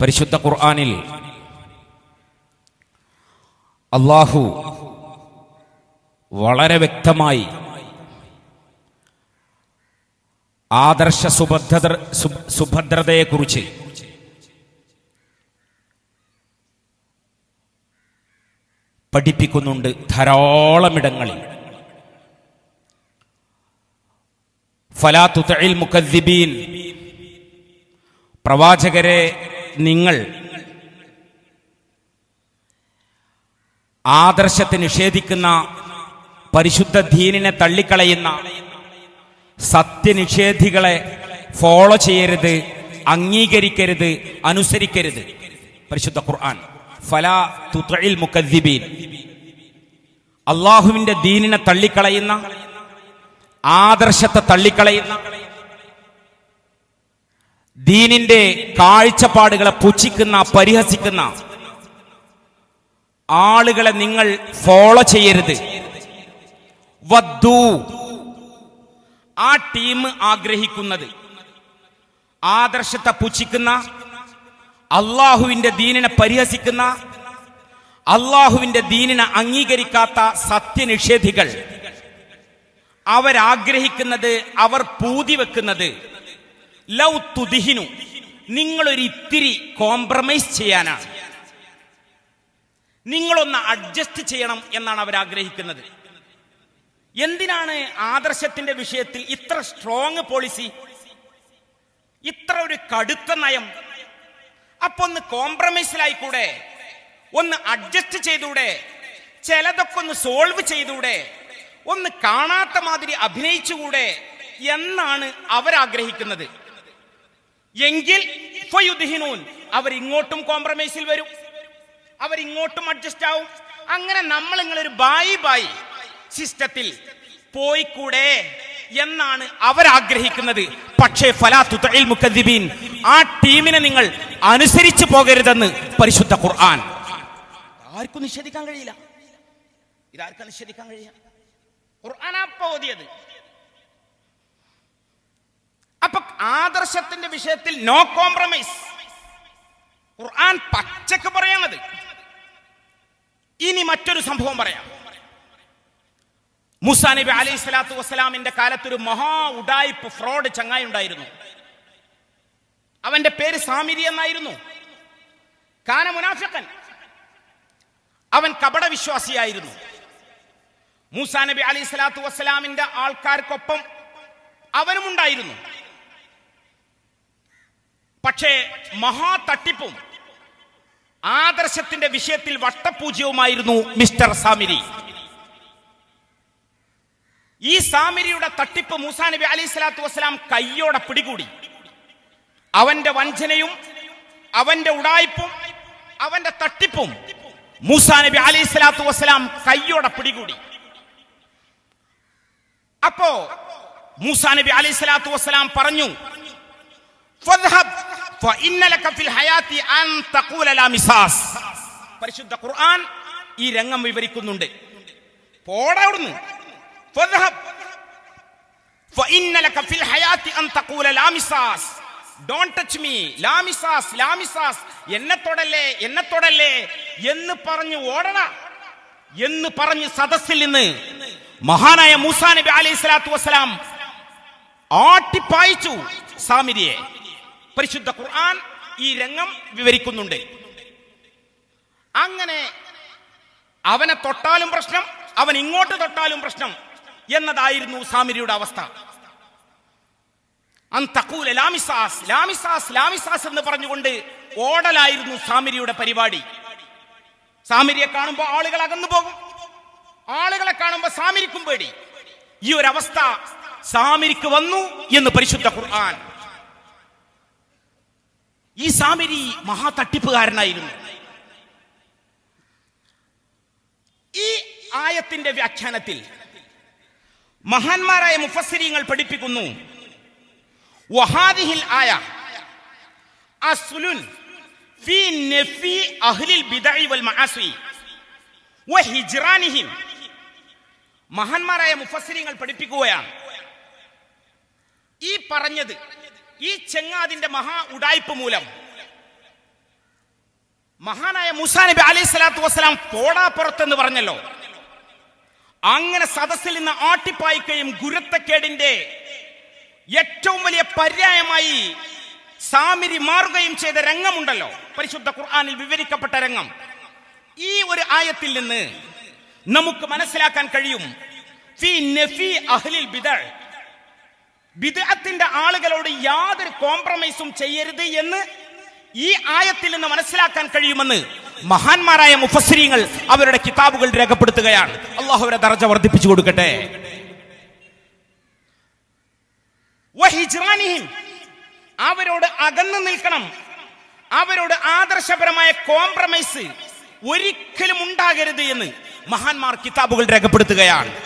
പരിശുദ്ധ ഖുർആാനിൽ അള്ളാഹു വളരെ വ്യക്തമായി ആദർശ സുഭദ്ര സു- സുഭദ്രതയെക്കുറിച്ച് പഠിപ്പിക്കുന്നുണ്ട് ധാരാളമിടങ്ങളിൽ ഫലാ തുതയിൽ മുക്കദ്ദിബീൻ പ്രവാചകരെ നിങ്ങൾ ആദർശത്തെ നിഷേധിക്കുന്ന പരിശുദ്ധ ദീനിനെ തള്ളിക്കളയുന്ന സത്യനിഷേധികളെ ഫോളോ ചെയ്യരുത് അംഗീകരിക്കരുത് അനുസരിക്കരുത്. പരിശുദ്ധ ഖുർആൻ. ഫല തുത്രയിൽ മുക്കദ്ദിബീൻ അള്ളാഹുവിന്റെ ദീനിനെ തള്ളിക്കളയുന്ന ആദർശത്തെ തള്ളിക്കളയുന്ന ദീനിന്റെ കാഴ്ചപ്പാടുകളെ പുച്ഛിക്കുന്ന പരിഹസിക്കുന്ന ആളുകളെ നിങ്ങൾ ഫോളോ ചെയ്യരുത്. വദ്ദു. ആ ടീം ആഗ്രഹിക്കുന്നത്. ആദർശത്തെ പുച്ഛിക്കുന്ന അള്ളാഹുവിന്റെ ദീനിനെ പരിഹസിക്കുന്ന അള്ളാഹുവിന്റെ ദീനിനെ അംഗീകരിക്കാത്ത സത്യനിഷേധികൾ. അവരാഗ്രഹിക്കുന്നത് അവർ പൂതി വെക്കുന്നത് ലൗ തുദിഹിനു. നിങ്ങളൊരു ഇത്തിരി കോംപ്രമൈസ് ചെയ്യാനാണ്. നിങ്ങളൊന്ന് അഡ്ജസ്റ്റ് ചെയ്യണം എന്നാണ് അവർ ആഗ്രഹിക്കുന്നത്. എന്തിനാണ് ആദർശത്തിന്റെ വിഷയത്തിൽ ഇത്ര സ്ട്രോങ് പോളിസി ഇത്ര ഒരു കടുത്ത നയം? അപ്പൊ ഒന്ന് കോംപ്രമൈസിലായിക്കൂടെ ഒന്ന് അഡ്ജസ്റ്റ് ചെയ്തൂടെ? ചിലതൊക്കെ ഒന്ന് സോൾവ് ചെയ്തൂടെ? ഒന്ന് കാണാത്ത മാതിരി അഭിനയിച്ചുകൂടെ? എന്നാണ് അവരാഗ്രഹിക്കുന്നത് എങ്കിൽ അവർ ഇങ്ങോട്ടും കോംപ്രമൈസിൽ വരും. അവർ ഇങ്ങോട്ടും അഡ്ജസ്റ്റ് ആവും. അങ്ങനെ നമ്മൾ നിങ്ങളൊരു ബായി ബായി സിസ്റ്റത്തിൽ പോയിക്കൂടെ എന്നാണ് അവർ ആഗ്രഹിക്കുന്നത് പക്ഷേ ആ ടീമിനെ നിങ്ങൾ അനുസരിച്ച് പോകരുതെന്ന് പരിശുദ്ധ ഖുർആൻ. ആർക്കും നിഷേധിക്കാൻ കഴിയില്ല. ഇതാർക്കും നിഷേധിക്കാൻ കഴിയില്ല ഖുർആൻ ഓതിയത് അപ്പൊ ആദർശത്തിന്റെ വിഷയത്തിൽ നോ കോംപ്രമൈസ് ഖുർആൻ പച്ചക്ക് പറയാനത്. ഇനി മറ്റൊരു സംഭവം പറയാം. മുസാ നബി അലൈഹി സ്വലാത്തു വസ്സലാമിന്റെ കാലത്തൊരു മഹാ ഉഡായിപ്പ് ഫ്രോഡ് ചങ്ങായി ഉണ്ടായിരുന്നു. അവന്റെ പേര് സാമിരി എന്നായിരുന്നു. കാന മുനാഫിക്കൻ അവൻ കപട വിശ്വാസിയായിരുന്നു. മൂസാ നബി അലൈഹി സ്വലാത്തു വസ്സലാമിന്റെ ആൾക്കാർക്കൊപ്പം അവനും ഉണ്ടായിരുന്നു പക്ഷേ മഹാ തട്ടിപ്പും ആദർശത്തിന്റെ വിഷയത്തിൽ വട്ടപൂജ്യവുമായിരുന്നു മിസ്റ്റർ സാമിരി. ഈ സാമിരിയുടെ തട്ടിപ്പ് മൂസാ നബി അലൈഹി സ്വലാത്തു വസ്സലാം കയ്യോടെ പിടികൂടി. അവന്റെ വഞ്ചനയും അവന്റെ ഉടായ്പും അവന്റെ തട്ടിപ്പും മൂസാ നബി അലൈഹി സ്വലാത്തു വസ്സലാം കയ്യോടെ പിടികൂടി. അപ്പോ മൂസാ നബി അലൈഹി സ്വലാത്തു വസ്സലാം പറഞ്ഞു പരിശുദ്ധ ഖുർആൻ ഈ രംഗം വിവരിക്കുന്നുണ്ട്. പോടാ എന്നെ തൊടല്ലേ എന്നെ തൊടല്ലേ എന്ന് പറഞ്ഞു ഓടണ. എന്ന് പറഞ്ഞ് സദസ്സിൽ നിന്ന് മഹാനായ മൂസാ നബി അലൈഹി സ്വലാത്തു വസ്സലാം ആട്ടിപ്പായിച്ചു സാമിരിയെ. പരിശുദ്ധ ഖുർആൻ ഈ രംഗം വിവരിക്കുന്നുണ്ട്. അങ്ങനെ അവനെ തൊട്ടാലും പ്രശ്നം അവൻ ഇങ്ങോട്ട് തൊട്ടാലും പ്രശ്നം എന്നതായിരുന്നു സാമിരിയുടെ അവസ്ഥ. ലാമിസാസ് ലാമിസാസ് ലാമിസാസ് എന്ന് പറഞ്ഞുകൊണ്ട് ഓടലായിരുന്നു സാമിരിയുടെ പരിപാടി. സാമിരിയെ കാണുമ്പോൾ ആളുകൾ അകന്നു പോകും. ആളുകളെ കാണുമ്പോൾ സാമിരിക്കും പേടി. ഈ ഒരു അവസ്ഥ സാമിരിക്ക് വന്നു എന്ന് പരിശുദ്ധ ഖുർആൻ ഈ സാമിരി മഹാ തട്ടിപ്പുകാരനായിരുന്നു ഈ ആയത്തിന്റെ വ്യാഖ്യാനത്തിൽ മഹാന്മാരായ മുഫസ്സിരിങ്ങൾ പഠിപ്പിക്കുന്നു വഹാദിഹിൽ ആയ അസ്ലുൻ മഹാന്മാരായ മുഫസ്സിരിങ്ങൾ പഠിപ്പിക്കുകയാണ്. ഈ പറഞ്ഞത് ഈ ചെങ്ങാതിന്റെ മഹാ ഉടായ്പ മൂലം. മഹാനായ മുസാ നബി അലൈഹി സ്വലാത്തു വസ്സലാം പോടാപ്പുറത്തെന്ന് പറഞ്ഞല്ലോ. അങ്ങനെ സദസ്സിൽ നിന്ന് ആട്ടിപ്പായിക്കുകയും ഗുരുത്തക്കേടിന്റെ ഏറ്റവും വലിയ പര്യായമായി സാമിരി മാറുകയും ചെയ്ത രംഗമുണ്ടല്ലോ. പരിശുദ്ധ ഖുർആാനിൽ വിവരിക്കപ്പെട്ട രംഗം. ഈ ഒരു ആയത്തിൽ നിന്ന് നമുക്ക് മനസ്സിലാക്കാൻ കഴിയും. ഫി നഫി അഹ്ലിൽ ബിദഅ. ബിദ്അത്തിന്റെ ആളുകളോട് യാതൊരു കോംപ്രമൈസും ചെയ്യരുത് എന്ന് ഈ ആയത്തിൽ നിന്ന് മനസ്സിലാക്കാൻ കഴിയുമെന്ന് മഹാന്മാരായ മുഫസ്രീങ്ങൾ അവരുടെ കിതാബുകൾ രേഖപ്പെടുത്തുകയാണ്. അള്ളാഹു അവരെ ദർജ വർദ്ധിപ്പിച്ചു കൊടുക്കട്ടെ. അവരോട് അകന്നു നിൽക്കണം. അവരോട് ആദർശപരമായ കോംപ്രമൈസ് ഒരിക്കലും ഉണ്ടാകരുത് എന്ന് മഹാന്മാർ കിതാബുകൾ രേഖപ്പെടുത്തുകയാണ്.